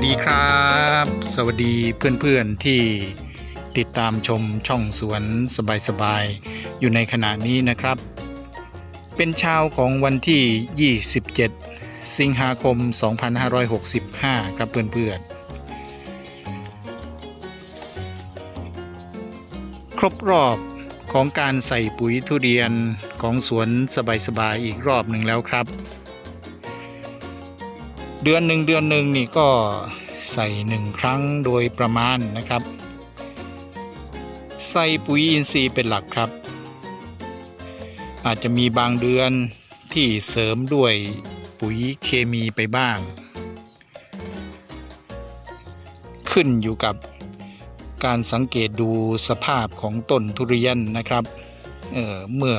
วัสดีครับ สวัสดีเพื่อนๆที่ติดตามชมช่องสวนสบายๆ อยู่ในขณะนี้นะครับ เป็นเช้าของวันที่ 27 สิงหาคม 2565 ครับเพื่อนๆ ครบรอบของการใส่ปุ๋ยทุเรียนของสวนสบายๆ อีกรอบหนึ่งแล้วครับ เดือนหนึ่งเดือนหนึ่งนี่ก็ใส่หนึ่งครั้งโดยประมาณนะครับ ใส่ปุ๋ยอินทรีย์เป็นหลักครับ อาจจะมีบางเดือนที่เสริมด้วยปุ๋ยเคมีไปบ้าง ขึ้นอยู่กับการสังเกตดูสภาพของต้นทุเรียนนะครับเออเมื่อ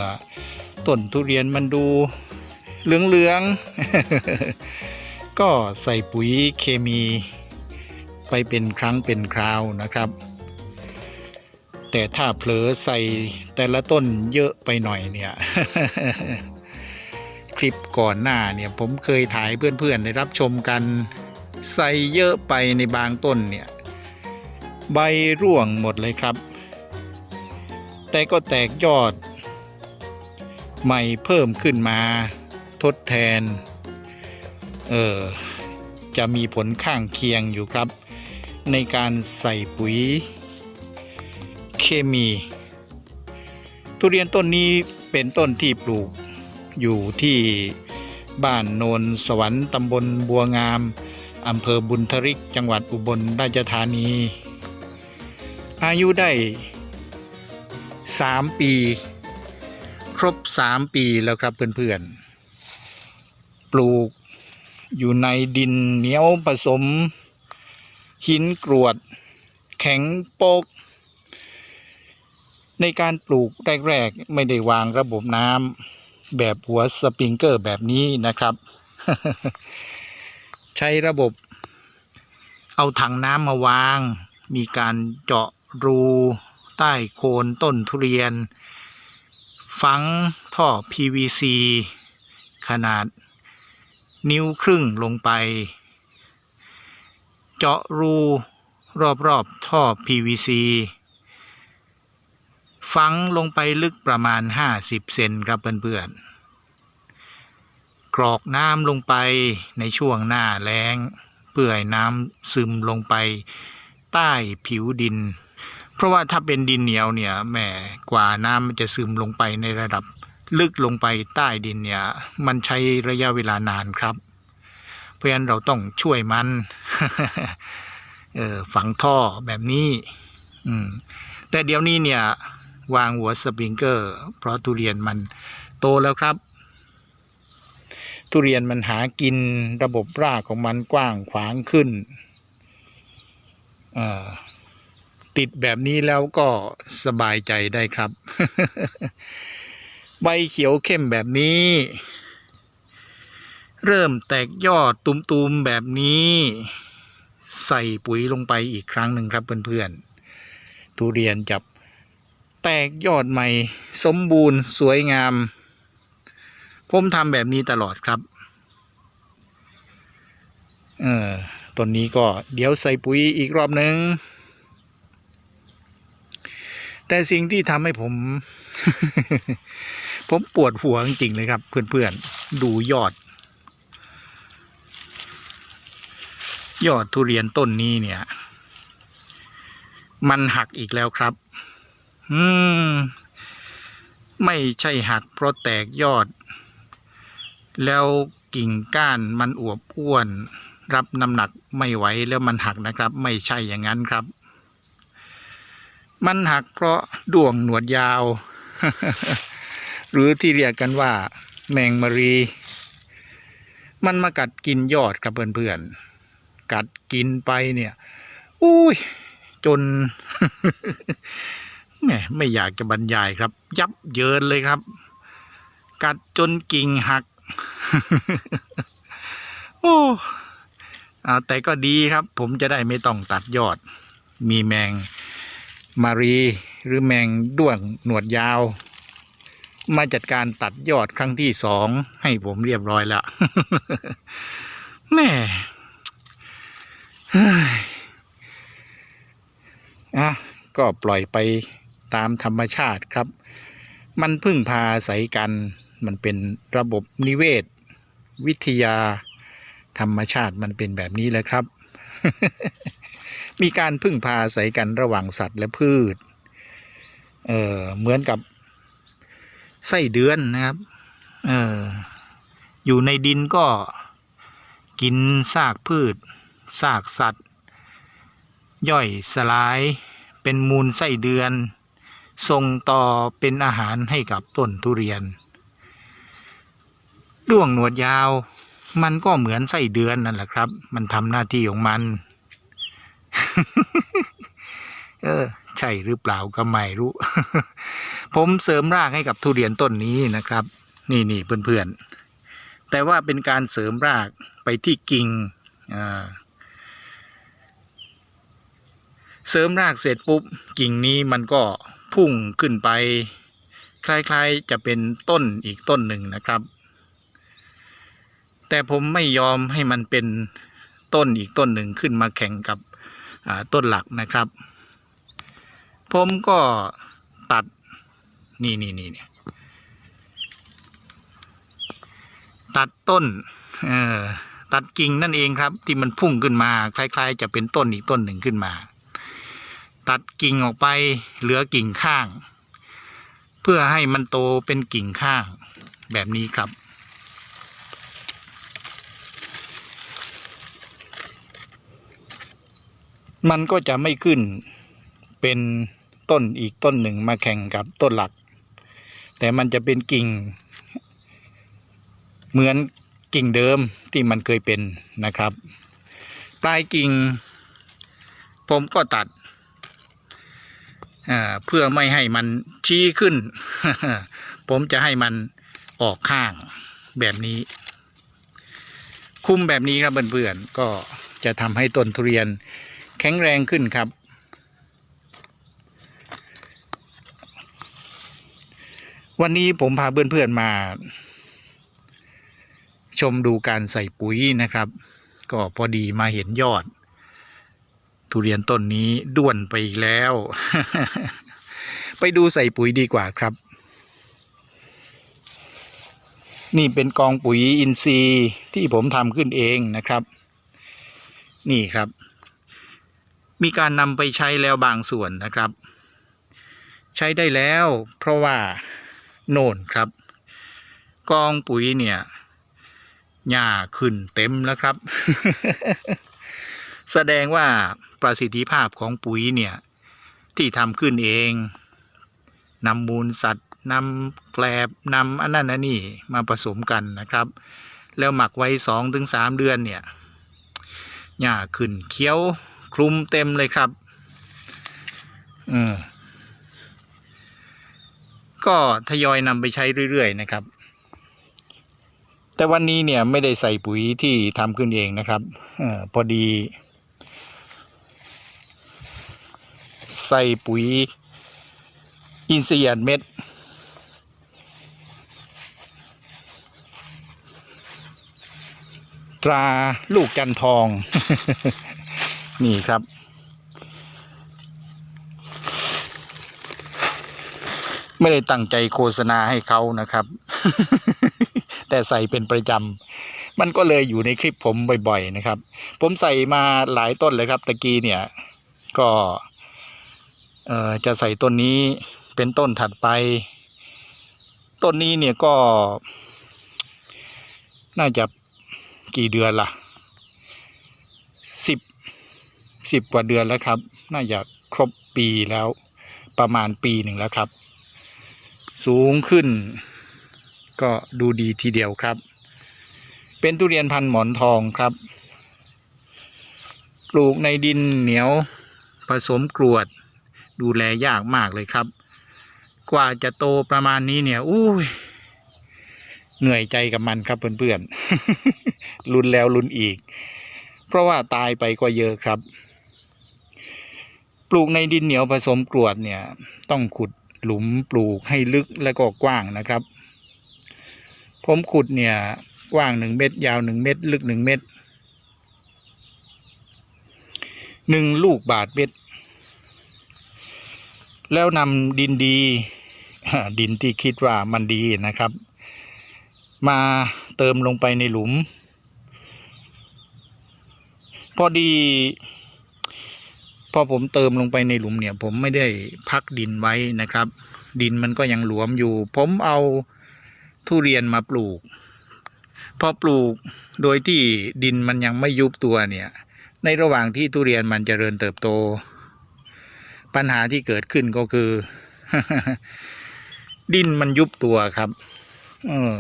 ต้นทุเรียนมันดูเหลืองๆ ก็ใส่ปุ๋ยเคมีไปเป็นครั้งเป็นคราวนะครับ แต่ถ้าเผลอใส่แต่ละต้นเยอะไปหน่อยเนี่ย คลิปก่อนหน้าเนี่ยผมเคยถ่ายเพื่อนๆได้รับชมกันใส่เยอะไปในบางต้นเนี่ย ใบร่วงหมดเลยครับ แต่ก็แตกยอด ใหม่เพิ่มขึ้นมาทดแทน เออจะมีผลข้างเคียงอยู่ครับ ในการใส่ปุ๋ยเคมี ทุเรียนต้นนี้เป็นต้นที่ปลูกอยู่ที่บ้านโนนสวรรค์ตำบลบัวงาม อำเภอบุญทริก จังหวัดอุบลราชธานี อายุได้ 3 ปี ครบ 3 ปีแล้วครับเพื่อนๆ ปลูก อยู่ในดินเหนียวผสม หินกรวด แข็งโปก ในการปลูกแรกๆ ไม่ได้วางระบบน้ำแบบหัวสปริงเกอร์แบบนี้นะครับ ใช้ระบบเอาถังน้ำมาวาง มีการเจาะรูใต้โคนต้นทุเรียน ฝังท่อ PVC ขนาด นิ้วครึ่งลงไป เจาะรูรอบๆท่อ PVC ฝังลงไปลึกประมาณ 50 เซนครับเพื่อนๆ กรอกน้ำลงไปในช่วงหน้าแล้ง เพื่อให้น้ำซึมลงไปใต้ผิวดิน เพราะว่าถ้าเป็นดินเหนียวเนี่ยแหมกว่าน้ำมันจะซึมลงไปในระดับ ลึกลงไปใต้ดินเนี่ยมันใช้ระยะเวลานานครับ เพราะฉะนั้นเราต้องช่วยมันเออฝังท่อแบบนี้อืมแต่เดี๋ยวนี้เนี่ยวางหัวสปริงเกอร์ เพราะทุเรียนมันโตแล้วครับ ทุเรียนมันหากินระบบรากของมันกว้างขวางขึ้นติดแบบนี้แล้วก็สบายใจได้ครับ ใบเขียวเข้มแบบนี้ เริ่มแตกยอดตุมๆแบบนี้ ใส่ปุ๋ยลงไปอีกครั้งหนึ่งครับเพื่อนๆทุเรียนจับแตกยอดใหม่ สมบูรณ์สวยงาม ผมทำแบบนี้ตลอดครับ เออต้นนี้ก็เดี๋ยวใส่ปุ๋ยอีกรอบหนึ่งแต่สิ่งที่ทำให้ผม ผมปวดหัวจริงๆเลยครับ เพื่อนๆ ดูยอด ยอดทุเรียนต้นนี้เนี่ย มันหักอีกแล้วครับ อืม ไม่ใช่หักเพราะแตกยอด แล้วกิ่งก้านมันอวบอ้วน รับน้ำหนักไม่ไหวแล้วมันหักนะครับ ไม่ใช่อย่างนั้นครับ มันหักเพราะด่วงหนวดยาว หรือที่เรียกกันว่า แมงมะรี มันมากัดกินยอดครับเพื่อนๆ กัดกินไปเนี่ยอุ้ย จนแหมไม่อยากจะบรรยายครับ ยับเยินเลยครับ กัดจนกิ่งหัก โอ้อแต่ก็ดีครับ ผมจะได้ไม่ต้องตัดยอด มีแมงมารีหรือแมงด้วงหนวดยาว มาจัดการตัดยอดครั้งที่สองให้ผมเรียบร้อยแล้วแม่เฮ้ยอะก็ปล่อยไปตามธรรมชาติครับ มันพึ่งพาอาศัยกัน มันเป็นระบบนิเวศ วิทยา ธรรมชาติมันเป็นแบบนี้แหละครับ มีการพึ่งพาอาศัยกันระหว่างสัตว์และพืช เออเหมือนกับ ไส้เดือนนะครับ เอออยู่ในดินก็กินซากพืชซากสัตว์ ย่อยสลายเป็นมูลไส้เดือน ส่งต่อเป็นอาหารให้กับต้นทุเรียนด้วงหนวดยาวมันก็เหมือนไส้เดือนนั่นแหละครับ มันทำหน้าที่ของมัน เออ ใช่หรือเปล่าก็ไม่รู้ ผมเสริมรากให้กับทุเรียนต้นนี้นะครับ นี่นี่เพื่อนๆ แต่ว่าเป็นการเสริมรากไปที่กิ่งเสริมรากเสร็จปุ๊บกิ่งนี้มันก็พุ่งขึ้นไป คล้ายๆจะเป็นต้นอีกต้นหนึ่งนะครับ แต่ผมไม่ยอมให้มันเป็นต้นอีกต้นหนึ่งขึ้นมาแข่งกับต้นหลักนะครับ ผมก็ตัด นี่นี่นี่เนี่ยตัดต้นเอ่อตัดกิ่งนั่นเองครับ ที่มันพุ่งขึ้นมา คล้าย ๆ จะเป็นต้นอีกต้นหนึ่งขึ้นมา ตัดกิ่งออกไปเหลือกิ่งข้าง เพื่อให้มันโตเป็นกิ่งข้างแบบนี้ครับ มันก็จะไม่ขึ้นเป็นต้นอีกต้นหนึ่งมาแข่งกับต้นหลัก แต่มันจะเป็นกิ่ง เหมือนกิ่งเดิมที่มันเคยเป็นนะครับ ปลายกิ่ง ผมก็ตัดเพื่อไม่ให้มันชี้ขึ้น ผมจะให้มันออกข้างแบบนี้ คุมแบบนี้ครับเพื่อนๆก็จะทำให้ต้นทุเรียนแข็งแรงขึ้นครับ วันนี้ผมพาเพื่อนๆมา ชมดูการใส่ปุ๋ยนะครับ ก็พอดีมาเห็นยอด ทุเรียนต้นนี้ด้วนไปอีกแล้ว ไปดูใส่ปุ๋ยดีกว่าครับ นี่เป็นกองปุ๋ยอินทรีย์ที่ผมทำขึ้นเองนะครับ นี่ครับ มีการนำไปใช้แล้วบางส่วนนะครับ ใช้ได้แล้วเพราะว่า โน่นครับ กองปุ๋ยเนี่ยหญ้าขึ้นเต็มแล้วครับ แสดงว่าประสิทธิภาพของปุ๋ยเนี่ย ที่ทำขึ้นเองนำมูลสัตว์นำแกลบนำอันนั้นอันนี้มาผสมกันนะครับ แล้วหมักไว้สองถึงสามเดือนเนี่ยหญ้าขึ้นเขียวคลุมเต็มเลยครับ อืม ก็ทยอยนำไปใช้เรื่อยๆนะครับ แต่วันนี้เนี่ยไม่ได้ใส่ปุ๋ยที่ทำขึ้นเองนะครับออพอดี ใส่ปุ๋ยอินทรีย์อัดเม็ดตราลูกจันทอง นี่ครับ ไม่ได้ตั้งใจโฆษณาให้เขานะครับ แต่ใส่เป็นประจำมันก็เลยอยู่ในคลิปผมบ่อย ๆ นะครับ ผมใส่มาหลายต้นเลยครับตะกี้เนี่ย ก็เอ่อจะใส่ต้นนี้เป็นต้นถัดไป ต้นนี้เนี่ยก็ น่าจะกี่เดือนล่ะสิบสิบกว่าเดือนแล้วครับ น่าจะครบปีแล้วประมาณปีหนึ่งแล้วครับ สูงขึ้น ก็ดูดีทีเดียวครับ เป็นทุเรียนพันธุ์หมอนทองครับ ปลูกในดินเหนียวผสมกรวด ดูแลยากมากเลยครับ กว่าจะโตประมาณนี้เนี่ยอุ้ยเหนื่อยใจกับมันครับเพื่อนๆรุนแล้วรุนอีก เพราะว่าตายไปก็เยอะครับ ปลูกในดินเหนียวผสมกรวดเนี่ย ต้องขุด หลุมปลูกให้ลึกและก็กว้างนะครับ ผมขุดเนี่ยกว้างหนึ่งเมตร ยาวหนึ่งเมตร ลึกหนึ่งเมตรหนึ่งลูกบาทเม็ด แล้วนำดินดี ดินที่คิดว่ามันดีนะครับ มาเติมลงไปในหลุม พอดี พอผมเติมลงไปในหลุมเนี่ย ผมไม่ได้พักดินไว้นะครับ ดินมันก็ยังหลวมอยู่ ผมเอาทุเรียนมาปลูก พอปลูกโดยที่ดินมันยังไม่ยุบตัวเนี่ย ในระหว่างที่ทุเรียนมันเจริญเติบโต ปัญหาที่เกิดขึ้นก็คือ ดินมันยุบตัวครับเออ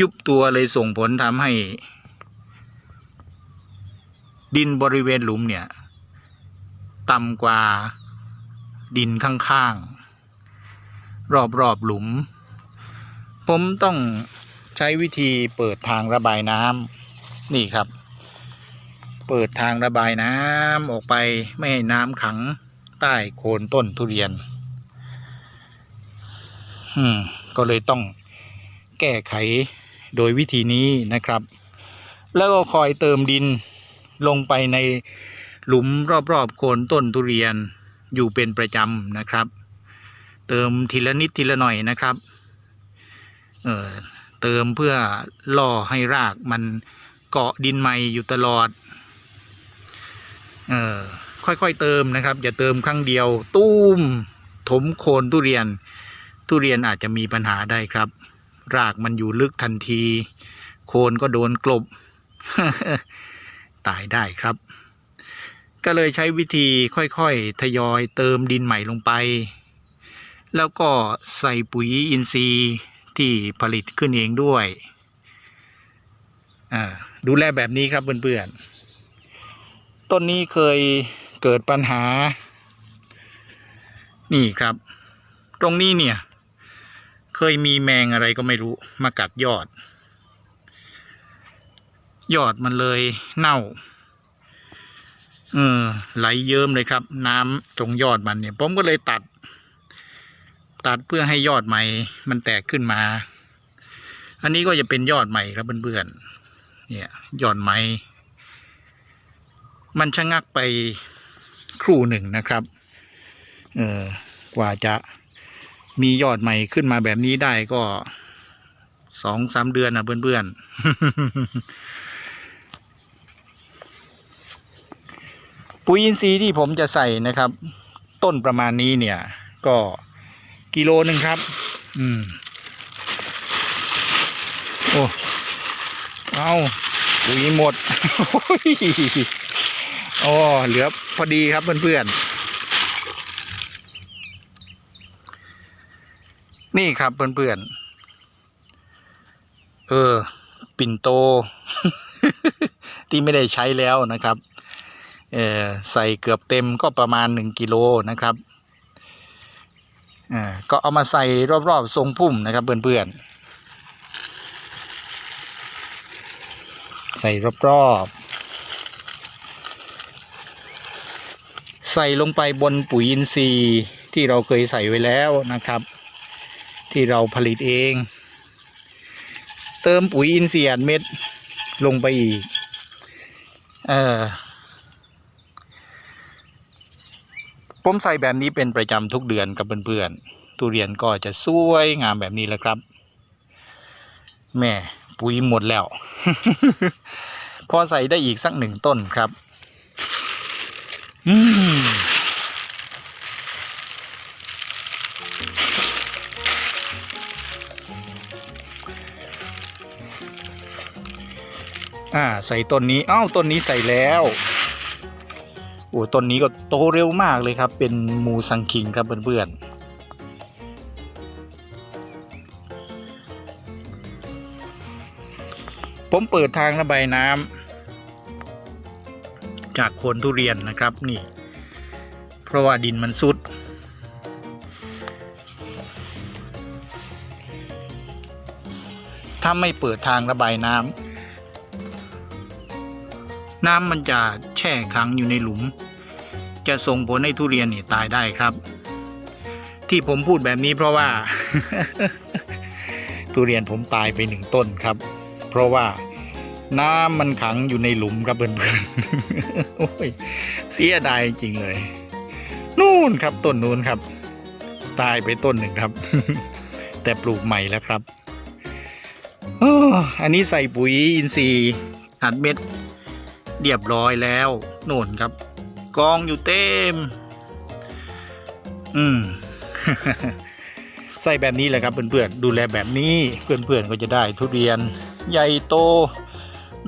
ยุบตัวเลยส่งผลทำให้ ดินบริเวณหลุมเนี่ย ต่ำกว่าดินข้างๆ รอบๆหลุม ผมต้องใช้วิธีเปิดทางระบายน้ำนี่ครับ เปิดทางระบายน้ำออกไปไม่ให้น้ำขังใต้โคนต้นทุเรียน อืม ก็เลยต้องแก้ไขโดยวิธีนี้นะครับ แล้วก็คอยเติมดินลงไปใน หลุมรอบๆโคนต้นทุเรียนอยู่เป็นประจำนะครับ เติมทีละนิดทีละหน่อยนะครับเออเติมเพื่อล่อให้รากมันเกาะดินใหม่อยู่ตลอดเออค่อยๆเติมนะครับอย่าเติมครั้งเดียวตุ้มถมโคนทุเรียน ทุเรียนอาจจะมีปัญหาได้ครับ รากมันอยู่ลึกทันที โคนก็โดนกลบ ตายได้ครับ ก็เลยใช้วิธีค่อยๆ ทยอยเติมดินใหม่ลงไป แล้วก็ใส่ปุ๋ยอินทรีย์ที่ผลิตขึ้นเองด้วยดูแลแบบนี้ครับเพื่อนๆ ต้นนี้เคยเกิดปัญหา นี่ครับ ตรงนี้เนี่ย เคยมีแมงอะไรก็ไม่รู้ มากัดยอด ยอดมันเลยเน่า เออไหลเยิ้มเลยครับ น้ำตรงยอดมันเนี่ย ผมก็เลยตัด ตัดเพื่อให้ยอดใหม่ มันแตกขึ้นมา อันนี้ก็จะเป็นยอดใหม่ครับเพื่อนๆเนี่ย ยอดใหม่มันชะงักไปครู่หนึ่งนะครับ เออกว่าจะมียอดใหม่ขึ้นมาแบบนี้ได้ก็สองสามเดือนนะเพื่อนๆ ปุ๋ยอินทรีย์ที่ผมจะใส่นะครับ ต้นประมาณนี้เนี่ย ก็กิโลหนึ่งครับ อืมโอ้เอาปุ๋ยหมดโอ้ยโอ้เหลือพอดีครับเพื่อนๆ นี่ครับเพื่อนๆ เออ ปิ่นโต ที่ไม่ได้ใช้แล้วนะครับ ใส่เกือบเต็มก็ประมาณหนึ่งกิโลนะครับก็เอามาใส่รอบๆทรงพุ่มนะครับเพื่อนๆ ใส่รอบๆ ใส่ลงไปบนปุ๋ยอินทรีย์ที่เราเคยใส่ไว้แล้วนะครับ ที่เราผลิตเอง เติมปุ๋ยอินทรีย์อัดเม็ดลงไปอีก เออ ผมใส่แบบนี้เป็นประจำทุกเดือนกับเพื่อนๆทุเรียนก็จะสวยงามแบบนี้แหละครับ แม่ปุ๋ยหมดแล้ว พอใส่ได้อีกสักหนึ่งต้นครับ อืมอ่าใส่ต้นนี้อ้าวต้นนี้ใส่แล้ว โอ้ต้นนี้ก็โตเร็วมากเลยครับ เป็นมูสังคิงครับเพื่อนๆ ผมเปิดทางระบายน้ำจากโคนทุเรียนนะครับนี่ เพราะว่าดินมันซุด ถ้าไม่เปิดทางระบายน้ำน้ำมันจะแช่ขังอยู่ในหลุม จะส่งผลให้ทุเรียนนี่ตายได้ครับ ที่ผมพูดแบบนี้เพราะว่า ทุเรียนผมตายไปหนึ่งต้นครับ เพราะว่าน้ำมันขังอยู่ในหลุมครับเพื่อนๆโอ้ยเสียดายจริงเลย นู่นครับต้นนู้นครับ ตายไปต้นหนึ่งครับ แต่ปลูกใหม่แล้วครับออันนี้ใส่ปุ๋ยอินทรีย์อัดเม็ดเรียบร้อยแล้ว โน่นครับ กองอยู่เต็ม อืม ใส่แบบนี้แหละครับเพื่อนๆ ดูแลแบบนี้ เพื่อนๆก็จะได้ทุเรียน ใหญ่โต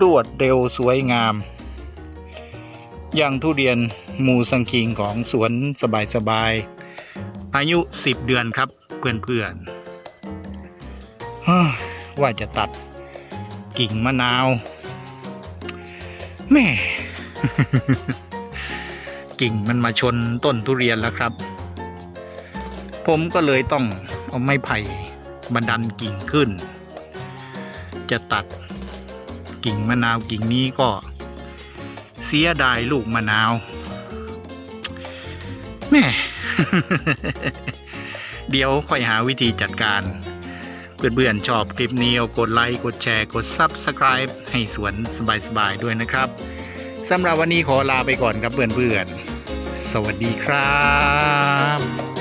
รวดเร็วสวยงาม อย่างทุเรียนมูสังคิงของสวนสบายๆ อายุ 10 เดือนครับ เพื่อนๆว่าจะตัดกิ่งมะนาวแม่ กิ่งมันมาชนต้นทุเรียนแล้วครับ ผมก็เลยต้องเอาไม้ไผ่บันดันกิ่งขึ้น จะตัดกิ่งมะนาวกิ่งนี้ก็เสียดายลูกมะนาวแม่เดี๋ยวค่อยหาวิธีจัดการ เพื่อนๆชอบคลิปนี้กดไลค์ กดแชร์ กด Subscribe ให้สวนสบายๆด้วยนะครับสำหรับวันนี้ขอลาไปก่อนครับเพื่อนๆ สวัสดีครับ